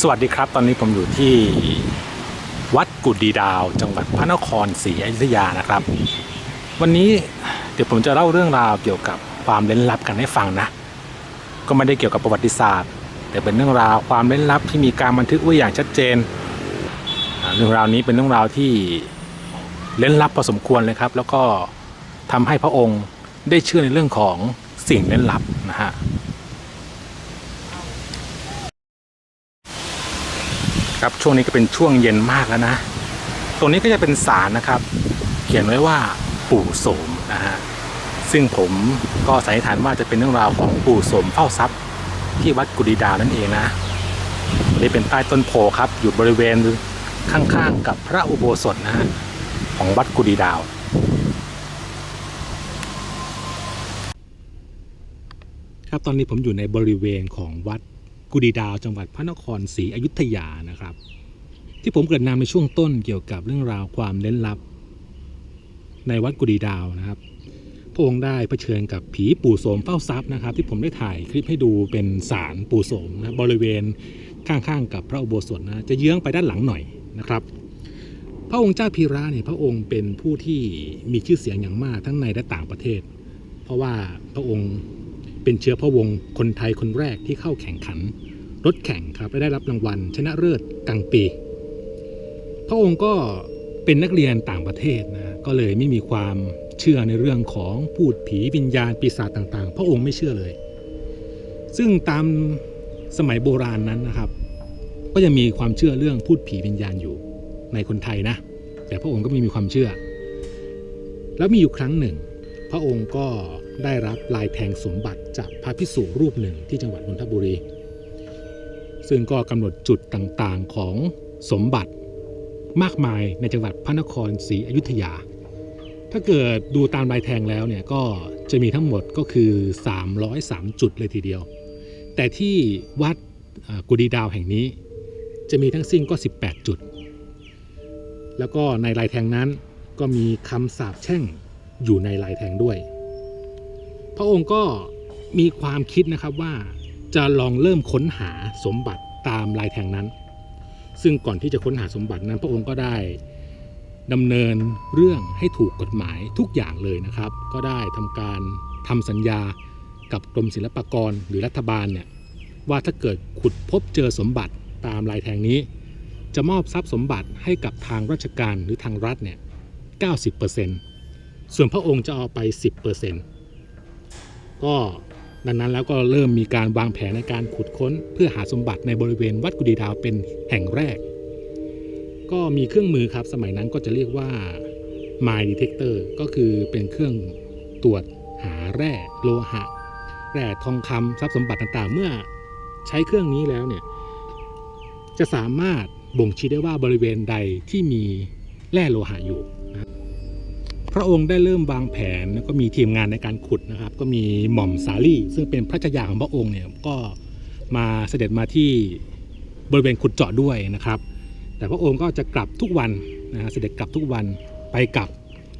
สวัสดีครับ ตอนนี้ผมอยู่ที่วัดกุดีดาว จังหวัดพระนครศรีอยุธยานะครับ วันนี้เดี๋ยวผมจะเล่าเรื่องราวเกี่ยวกับความเล้นลับกันให้ฟังนะ ก็ไม่ได้เกี่ยวกับประวัติศาสตร์ แต่เป็นเรื่องราวความเล้นลับที่มีการบันทึกไว้อย่างชัดเจน เรื่องราวนี้เป็นเรื่องราวที่เล้นลับพอสมควรเลยครับ แล้วก็ทำให้พระองค์ได้เชื่อในเรื่องของสิ่งเล้นลับนะฮะ ครับช่วงนี้ก็เป็นช่วงเย็นมากแล้วนะ ตรงนี้ก็จะเป็นศาลนะครับ เขียนไว้ว่าปู่โสมนะฮะซึ่งผมก็สันนิษฐานว่าจะเป็นเรื่องราวของปู่โสมเฝ้าทรัพย์ ที่วัดกุดีดาวนั่นเองนะอันนี้เป็นใต้ต้นโพครับ อยู่บริเวณข้างๆกับพระอุโบสถนะฮะของวัดกุดีดาวครับตอนนี้ผมอยู่ในบริเวณของวัด กุดีดาวจังหวัดพระนครศรีอยุธยานะครับ ที่ผมเกิดนามในช่วงต้นเกี่ยวกับเรื่องราวความเล้นลับ ในวัดกุดีดาวนะครับพระองค์ได้เผชิญกับผีปู่โสมเฝ้าทรัพย์นะครับ ที่ผมได้ถ่ายคลิปให้ดูเป็นศาลปู่โสมนะบริเวณข้างๆกับพระอุโบสถนะจะเยื้องไปด้านหลังหน่อยนะครับ พระองค์เจ้าพีระเนี่ยพระองค์เป็นผู้ที่มีชื่อเสียงอย่างมากทั้งในและต่างประเทศ เพราะว่าพระองค์เป็นเชื้อพระวงศ์คนไทยคนแรกที่เข้าแข่งขัน รถแข่งครับและได้รับรางวัล ชนะเลิศกลางปี พระองค์ก็เป็นนักเรียนต่างประเทศนะก็เลยไม่มีความเชื่อในเรื่องของพูดผีวิญญาณปีศาจต่างๆ พระองค์ไม่เชื่อเลย ซึ่งตามสมัยโบราณนั้นนะครับ ก็ยังมีความเชื่อเรื่องพูดผีวิญญาณอยู่ในคนไทยนะ แต่พระองค์ก็ไม่มีความเชื่อ แล้วมีอยู่ครั้งหนึ่ง พระองค์ก็ได้รับลายแทงสมบัติจากพระพิสุรูปหนึ่งที่จังหวัดนนทบุรี ซึ่งก็กำหนดจุดต่างๆของสมบัติมากมายในจังหวัดพระนครศรีอยุธยา ถ้าเกิดดูตามลายแทงแล้วเนี่ยก็จะมีทั้งหมดก็คือ 303 จุดเลยทีเดียว แต่ที่วัดกุดีดาวแห่งนี้ จะมีทั้งสิ้นก็ 18 จุด แล้วก็ในลายแทงนั้นก็มีคำสาปแช่งอยู่ในลายแทงด้วย พระองค์ก็มีความคิดนะครับว่า จะลองเริ่มค้นหาสมบัติตามลายแทงนั้น ซึ่งก่อนที่จะค้นหาสมบัตินั้นพระองค์ก็ได้ดำเนินเรื่องให้ถูกกฎหมายทุกอย่างเลยนะครับ ก็ได้ทำการทำสัญญากับกรมศิลปากรหรือรัฐบาลเนี่ยว่าถ้าเกิดขุดพบเจอสมบัติตามลายแทงนี้ จะมอบทรัพย์สมบัติให้กับทางราชการหรือทางรัฐเนี่ย 90%ส่วนพระองค์จะเอาไป 10%ก็ ดังนั้นแล้วก็เริ่มมีการวางแผนในการขุดค้น เพื่อหาสมบัติในบริเวณวัดกุดีดาวเป็นแห่งแรก ก็มีเครื่องมือครับสมัยนั้นก็จะเรียกว่า My Detector ก็คือเป็นเครื่องตรวจหาแร่โลหะ แร่ทองคำทรัพย์สมบัติต่างๆ เมื่อใช้เครื่องนี้แล้วเนี่ยจะสามารถบ่งชี้ได้ว่าบริเวณใดที่มีแร่โลหะอยู่นะ พระองค์ได้เริ่มวางแผนแล้วก็มีทีมงานในการขุดนะครับ ก็มีหม่อมสาลี่ ซึ่งเป็นพระชายาของพระองค์เนี่ยก็มาเสด็จมาที่บริเวณขุดเจาะด้วยนะครับ แต่พระองค์ก็จะกลับทุกวันนะฮะเสด็จกลับทุกวันไปกลับ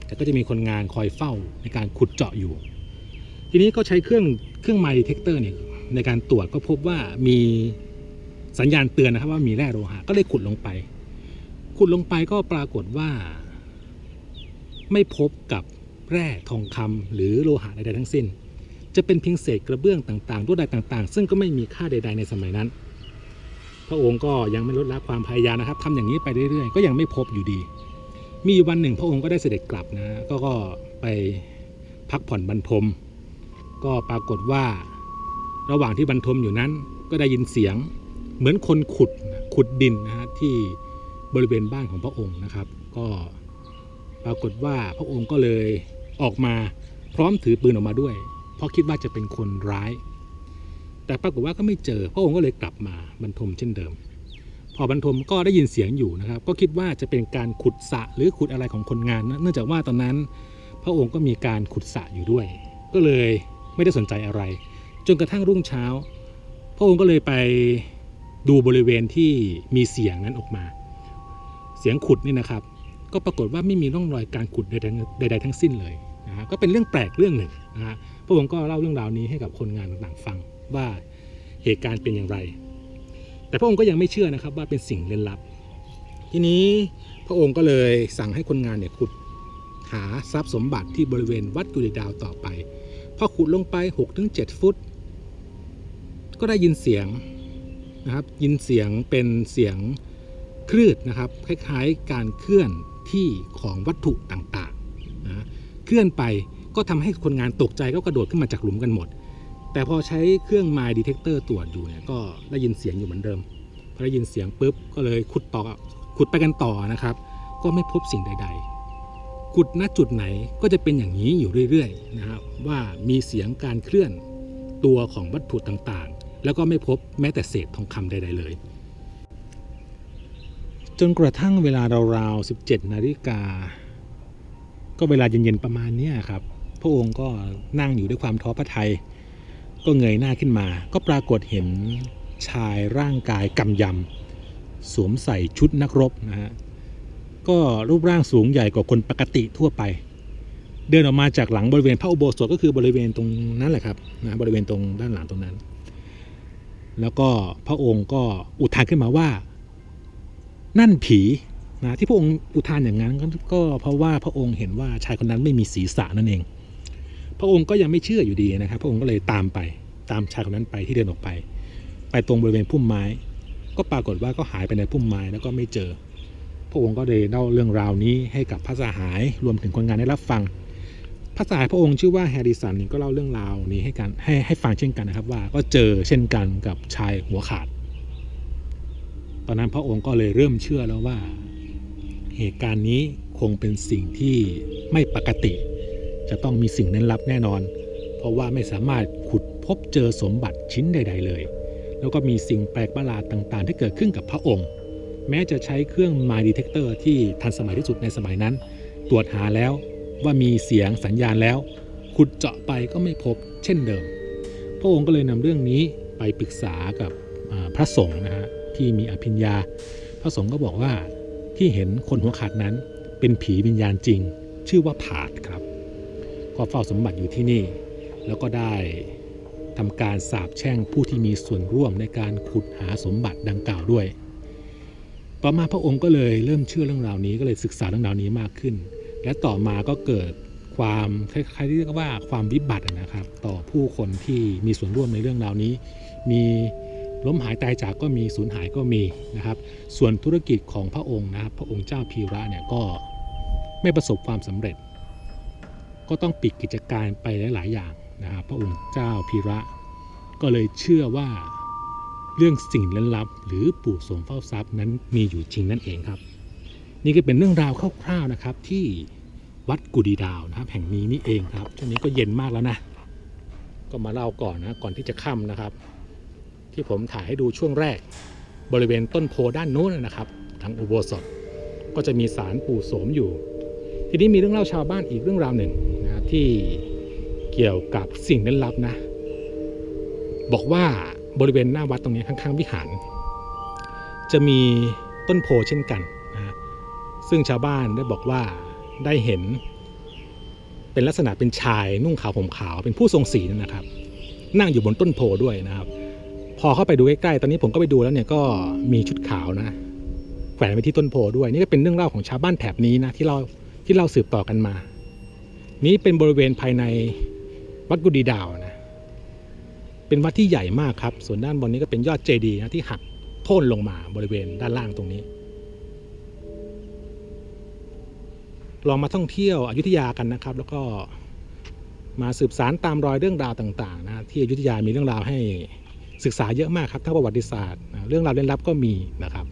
แต่ก็จะมีคนงานคอยเฝ้าในการขุดเจาะอยู่ ทีนี้ก็ใช้เครื่องเครื่องไมล์ดีเทคเตอร์เนี่ยในการตรวจก็พบว่ามีสัญญาณเตือนนะครับว่ามีแร่โลหะก็เลยขุดลงไป ขุดลงไปก็ปรากฏว่า ไม่พบกับแร่ทองคำหรือโลหะใดๆทั้งสิ้น จะเป็นเพียงเศษกระเบื้องต่างๆลวดลายต่างๆ ซึ่งก็ไม่มีค่าใด ๆ ในสมัยนั้น พระองค์ก็ยังไม่ลดละความพยายามนะครับทำอย่างนี้ไปเรื่อยๆ ก็ยังไม่พบอยู่ดี มีวันหนึ่งพระองค์ก็ได้เสด็จกลับนะก็ก็ไปพักผ่อนบรรทม ก็ปรากฏว่าระหว่างที่บรรทมอยู่นั้น ก็ได้ยินเสียงเหมือนคนขุดขุดดินนะฮะที่บริเวณบ้านของพระองค์นะครับ ก็ ปรากฏว่าพระองค์ก็เลยออกมาพร้อมถือปืนออกมาด้วย เพราะคิดว่าจะเป็นคนร้าย แต่ปรากฏว่าก็ไม่เจอ พระองค์ก็เลยกลับมาบรรทมเช่นเดิม พอบรรทมก็ได้ยินเสียงอยู่นะครับ ก็คิดว่าจะเป็นการขุดสะหรือขุดอะไรของคนงาน เนื่องจากว่าตอนนั้น พระองค์ก็มีการขุดสะอยู่ด้วย ก็เลยไม่ได้สนใจอะไร จนกระทั่งรุ่งเช้า พระองค์ก็เลยไปดูบริเวณที่มีเสียงนั้นออกมา เสียงขุดนี่นะครับ ก็ปรากฏว่าไม่มีร่องรอยการขุดใดๆใดทั้งสิ้นเลยนะฮะก็เป็นเรื่องแปลกเรื่องหนึ่งนะฮะพระองค์ก็เล่าเรื่องราวนี้ให้กับคนงานต่างๆฟังว่าเหตุการณ์เป็นอย่างไร แต่พระองค์ก็ยังไม่เชื่อนะครับว่าเป็นสิ่งเล่นลับ ทีนี้พระองค์ก็เลยสั่งให้คนงานเนี่ยขุดหาทรัพย์สมบัติที่บริเวณวัดกุฎิดาวต่อไปพอขุดลงไป 6-7 ฟุต ก็ได้ยินเสียงนะครับยินเสียงเป็นเสียงคลืดนะครับ คล้ายๆการเคลื่อน ที่ของวัตถุต่างๆนะเคลื่อนไปก็ทำให้คนงานตกใจก็กระโดดขึ้นมาจากหลุมกันหมด แต่พอใช้เครื่อง m ม d e ดีเทคเตอร์ตรวจอยู่เนี่ยก็ได้ยินเสียงอยู่เหมือนเดิมพอได้ยินเสียงปุ๊บก็เลยขุดต่อขุดไปกันต่อนะครับ ก็ไม่พบสิ่งใด ๆ ขุดณจุดไหนก็จะเป็นอย่างนี้อยู่เรื่อยๆนะครับว่ามีเสียงการเคลื่อนตัวของวัตถุต่างๆ แล้วก็ไม่พบแม้แต่เศษทองคำใด ๆ เลย จนกระทั่งเวลาราวๆ17นาฬิกา ก็เวลาเย็นๆประมาณนี้ครับ พระองค์ก็นั่งอยู่ด้วยความท้อพระทัยก็เงยหน้าขึ้นมา ก็ปรากฏเห็นชายร่างกายกำยำ สวมใส่ชุดนักรบนะฮะ ก็รูปร่างสูงใหญ่กว่าคนปกติทั่วไป เดินออกมาจากหลังบริเวณพระอุโบสถก็คือบริเวณตรงนั้นแหละครับนะบริเวณตรงด้านหลังตรงนั้น แล้วก็พระองค์ก็อุทานขึ้นมาว่า นั่นผีนะที่พระองค์อุทานอย่างนั้นก็เพราะว่าพระองค์เห็นว่าชายคนนั้นไม่มีศีรษะนั่นเอง พระองค์ก็ยังไม่เชื่ออยู่ดีนะครับ พระองค์ก็เลยตามไปตามชายคนนั้นไปที่เดินออกไป ไปตรงบริเวณพุ่มไม้ ก็ปรากฏว่าก็หายไปในพุ่มไม้แล้วก็ไม่เจอ พระองค์ก็เลยเล่าเรื่องราวนี้ให้กับพระสหายรวมถึงคนงานได้รับฟังพระสหายพระองค์ชื่อว่าแฮร์ริสันก็เล่าเรื่องราวนี้ให้กันให้ให้ฟังเช่นกันนะครับว่าก็เจอเช่นกันกับชายหัวขาด ตอนนั้นพระองค์ก็เลยเริ่มเชื่อแล้วว่าเหตุการณ์นี้คงเป็นสิ่งที่ไม่ปกติ จะต้องมีสิ่งเร้นลับแน่นอน เพราะว่าไม่สามารถขุดพบเจอสมบัติชิ้นใด ๆ เลย แล้วก็มีสิ่งแปลกประหลาดต่างๆ ที่เกิดขึ้นกับพระองค์ แม้จะใช้เครื่อง m y Detector ที่ทันสมัยที่สุดในสมัยนั้น ตรวจหาแล้วว่ามีเสียงสัญญาณแล้ว ขุดเจาะไปก็ไม่พบเช่นเดิม พระองค์ก็เลยนำเรื่องนี้ไปปรึกษากับพระสงฆ์นะฮะ ที่มีอภิญญา พระสงฆ์ก็บอกว่าที่เห็นคนหัวขาดนั้น เป็นผีวิญญาณจริง ชื่อว่าผาดครับ ก็เฝ้าสมบัติอยู่ที่นี่ แล้วก็ได้ทำการสาบแช่งผู้ที่มีส่วนร่วมในการขุดหาสมบัติดังกล่าวด้วย ต่อมาพระองค์ก็เลยเริ่มเชื่อเรื่องราวนี้ก็เลยศึกษาเรื่องราวนี้มากขึ้น และต่อมาก็เกิดความคล้ายๆที่เรียกว่าความวิบัตินะครับ ต่อผู้คนที่มีส่วนร่วมในเรื่องราวนี้ มี ล้มหายตายจากก็มีสูญหายก็มีนะครับ ส่วนธุรกิจของพระองค์นะครับพระองค์เจ้าพีระเนี่ยก็ไม่ประสบความสำเร็จ ก็ต้องปิดกิจการไปหลาย ๆ อย่างนะครับพระองค์เจ้าพีระ ก็เลยเชื่อว่าเรื่องสิ่งลึกลับ หรือปู่โสมเฝ้าทรัพย์นั้นมีอยู่จริงนั่นเองครับ นี่ก็เป็นเรื่องราวคร่าวๆนะครับที่วัดกุดีดาวนะครับแห่งนี้นี่เองครับช่วงนี้ก็เย็นมากแล้วนะ ก็มาเล่าก่อนนะก่อนที่จะค่ำนะครับ ที่ผมถ่ายให้ดูช่วงแรก บริเวณต้นโพด้านโน้นนะครับ ทางอุโบสถก็จะมีสารปู่โสมอยู่ ทีนี้มีเรื่องเล่าชาวบ้านอีกเรื่องราวหนึ่งนะที่เกี่ยวกับสิ่งลึกลับนะ บอกว่าบริเวณหน้าวัดตรงนี้ข้างๆวิหาร จะมีต้นโพเช่นกันนะซึ่งชาวบ้านได้บอกว่าได้เห็นเป็นลักษณะเป็นชายนุ่งขาวห่มขาวเป็นผู้ทรงศีลนะครับ นั่งอยู่บนต้นโพด้วยนะครับ พอเข้าไปดูใกล้ๆ ตอนนี้ผมก็ไปดูแล้วเนี่ยก็มีชุดขาวนะแขวนไว้ที่ต้นโพด้วย นี่ก็เป็นเรื่องเล่าของชาวบ้านแถบนี้นะที่เราที่เราสืบต่อกันมา นี้เป็นบริเวณภายในวัดกุดีดาวนะ เป็นวัดที่ใหญ่มากครับ ส่วนด้านบนนี้ก็เป็นยอดเจดีย์นะที่หักโค่นลงมาบริเวณด้านล่างตรงนี้ ลองมาท่องเที่ยวอยุธยากันนะครับ แล้วก็มาสืบสารตามรอยเรื่องราวต่างๆนะที่อยุธยามีเรื่องราวให้ ศึกษาเยอะมากครับทั้งประวัติศาสตร์ เรื่องราวเล่นลับก็มีนะครับ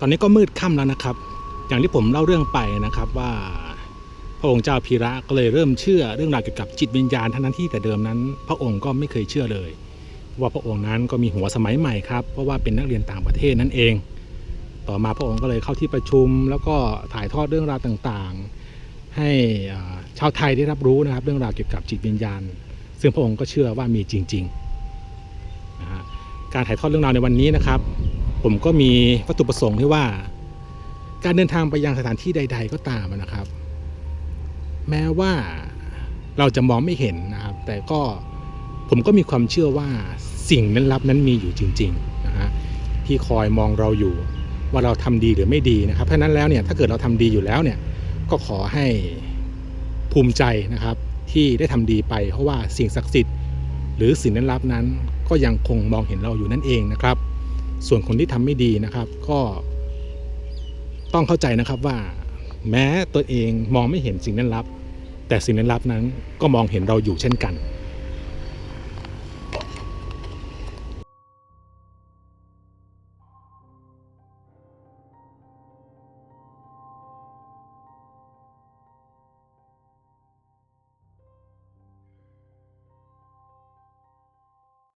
ตอนนี้ก็มืดค่ำแล้วนะครับ อย่างที่ผมเล่าเรื่องไปนะครับว่าพระองค์เจ้าพีระก็เลยเริ่มเชื่อเรื่องราวเกี่ยวกับจิตวิญญาณทั้งนั้นที่แต่เดิมนั้น พระองค์ก็ไม่เคยเชื่อเลย ว่าพระองค์นั้นก็มีหัวสมัยใหม่ครับเพราะว่าเป็นนักเรียนต่างประเทศนั่นเอง ต่อมาพระองค์ก็เลยเข้าที่ประชุม แล้วก็ถ่ายทอดเรื่องราวต่างๆ ให้ชาวไทยได้รับรู้นะครับ เรื่องราวเกี่ยวกับจิตวิญญาณ ซึ่งพระองค์ก็เชื่อว่ามีจริงๆนะฮะการถ่ายทอดเรื่องราวในวันนี้นะครับ ผมก็มีวัตถุประสงค์ที่ว่า การเดินทางไปยังสถานที่ใด ๆ ก็ตามนะครับ แม้ว่าเราจะมองไม่เห็นนะครับ แต่ก็ผมก็มีความเชื่อว่า สิ่งนั้นลับนั้นมีอยู่จริงๆนะฮะที่คอยมองเราอยู่ว่าเราทำดีหรือไม่ดีนะครับ เพราะนั้นแล้วเนี่ยถ้าเกิดเราทำดีอยู่แล้วเนี่ยก็ขอให้ภูมิใจนะครับที่ได้ทำดีไป เพราะว่าสิ่งศักดิ์สิทธิ์ หรือสิ่งนั้นลับนั้น ก็ยังคงมองเห็นเราอยู่นั่นเองนะครับ ส่วนคนที่ทำไม่ดีนะครับก็ต้องเข้าใจนะครับว่า แม้ตัวเองมองไม่เห็นสิ่งนั้นลับ แต่สิ่งนั้นลับนั้นก็มองเห็นเราอยู่เช่นกัน